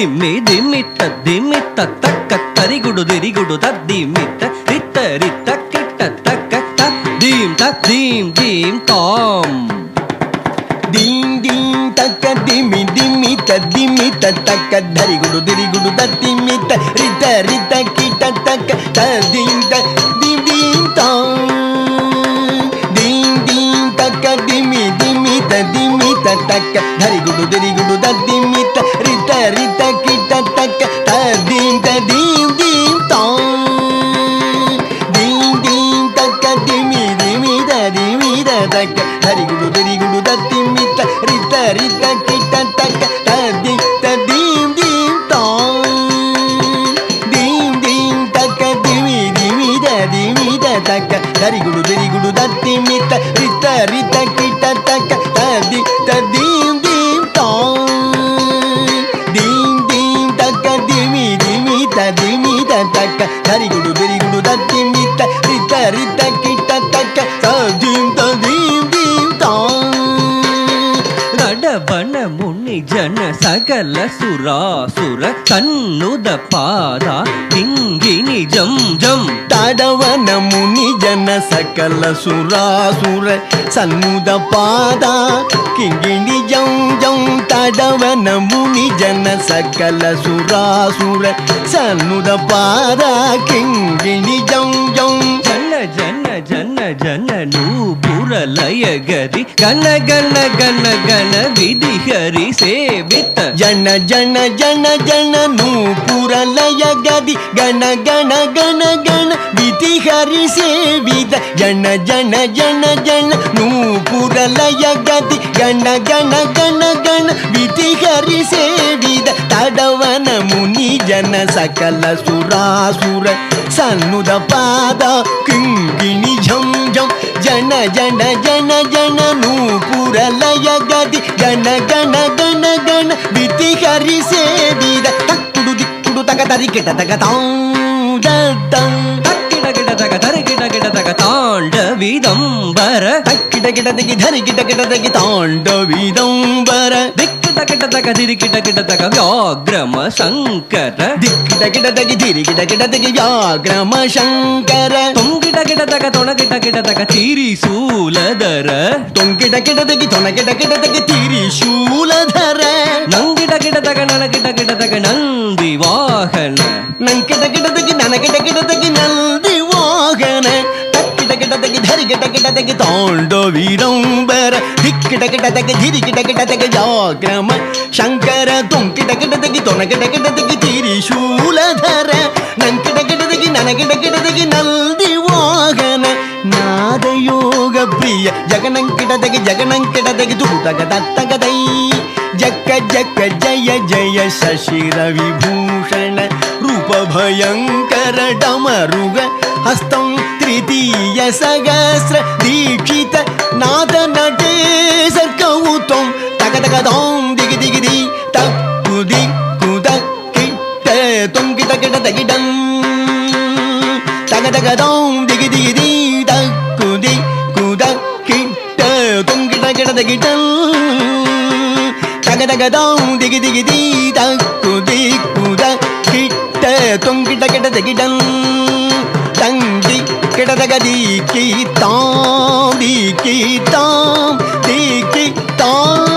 దిమ్మి దిమ్మిట్ట దిమ్మిట్ట తక్క తరిగుడు దిరిగుడు తద్దిమ్మిట్ట రిత్త రిత్త కిట్ట తక్క దీం తద్దీం దీం తాం. దీం దీం తక్క దిమి దిమ్మి తద్దిమ్మి తక్క దరిగుడు దిరిగుడు తద్దిమ్మి రిత్త రిత్త కిట్ట తక్క తద్దీం దీం దీం తాం. దీం దీం తక్క దిమి దిమ్మి తద్దిమ్మి తక్క దరిగుడు దిరిగుడు தக்க ஹரி குடு திரி குடு தத்தி மித்த ரித்த ரித்த கிட்ட தக்க தத்தி தீம் தீம் தாம். தீம் தீம் தக்க திமி திமித திமித தக்க ஹரி குடு தத்தி மித்த ரித்த ரித்த கிட்ட தக்க சகல சுராசுர கண்ணுத பாதா. திங்கினி ஜம் ஜம். தடவன முனி ஜன சகல சுராசுர சண்முத பாதா. கிங்கினி ஜம் ஜம். தடவன முனி ஜன சகல சுராசுர சண்முத பாதா. கிங்கினி ஜம் ஜம். ஜன ஜன ஜன ஜன நூபுரலய கதி கன கன கன கன விதிஹரி சேவ గణ జన జన జన నూపురలయ గది గణ గణ గణ గణ విధి హరి సేవిద జన జన జన జన నూపురలయ గది గణ గణ గణ గణ విధి హరి సేవిద తడవన ముని జన సకల సురాసుర సన్నుద పాద కీ జన జన జన నూపురలయ గది జన గణ గణ గణ విధి హరి సేదిద తక్కుడు దిక్కుడు తగ తరి గిట తగ తాం దత్తం తక్కిడ గిట తగ తరి గిట గిట తగ తాండవిదంబర తక్కిడ గిట తగి ధరి గిట గిట తగి తాండవిదంబర దిక్ கிட்ட கிட்ட தக்க திரி கிட்ட கிட்ட தக்க வியாகிரம சங்கர திக்கிட கிட்ட தகி திரி கிட்ட கிட்ட தகி வியாகிரம சங்கர தொங்கிட கிட்ட தக்க தொண கிட்ட கிட்ட தக்க திரி சூலதர தொங்கிட கிட்ட தகி தொண கிட்ட கிட்ட தகி திரி சூலதர நங்கிட கிட்ட தக நன கிட்ட கிட்ட தக நந்தி வாகன நங்கிட கிட்ட தகி நன கிட்ட கிட்ட வீடம் ತೆಗಿ ಧಿರಿ ಗಿಟ ಗಿಟ ತೆಗಿ ಜಾಗ್ರಮ ಶಂಕರ ತೊಂಕಿಟ ಗಿಟ ತೆಗಿ ತೊನ ಗಿಟ ಗಿಟ ತೆಗಿ ತಿರಿ ಶೂಲಧರ ನಂಕಿಟ ಗಿಟ ತೆಗಿ ನನ ಗಿಟ ಗಿಟ ತೆಗಿ ನಲ್ದಿ ವಾಹನ ನಾದಯೋಗ ಪ್ರಿಯ ಜಗನಂಕಿಟ ತೆಗಿ ಜಗನಂಕಿಟ ತೆಗಿ ತುಡುತಗ ದತ್ತಗದೈ ಜಕ್ಕ ಜಕ್ಕ ಜಯ ಜಯ ಶಶಿರ ವಿಭೂಷಣ ರೂಪ ಭಯಂಕರ ಡಮರುಗ ಹಸ್ತಂ ತೃತೀಯ ಸಹಸ್ರ ದೀಕ್ಷಿತ தகதோம் திகி திகிதி தக்குதி குதக்கிட்ட தொங்கி தகிட தகிடம் தகதகதோம் திகி திகிதி தக்குதி குதக்கிட்ட தொங்கி தகிட தகிடம் தகதகதோம் திகி திகிதி தக்குதி குதக்கிட்ட தொங்கி தகிட தகிடம் தங்கி கிடதகதி கீத்தாம் தீ கீத்தாம் தீ கீத்தாம்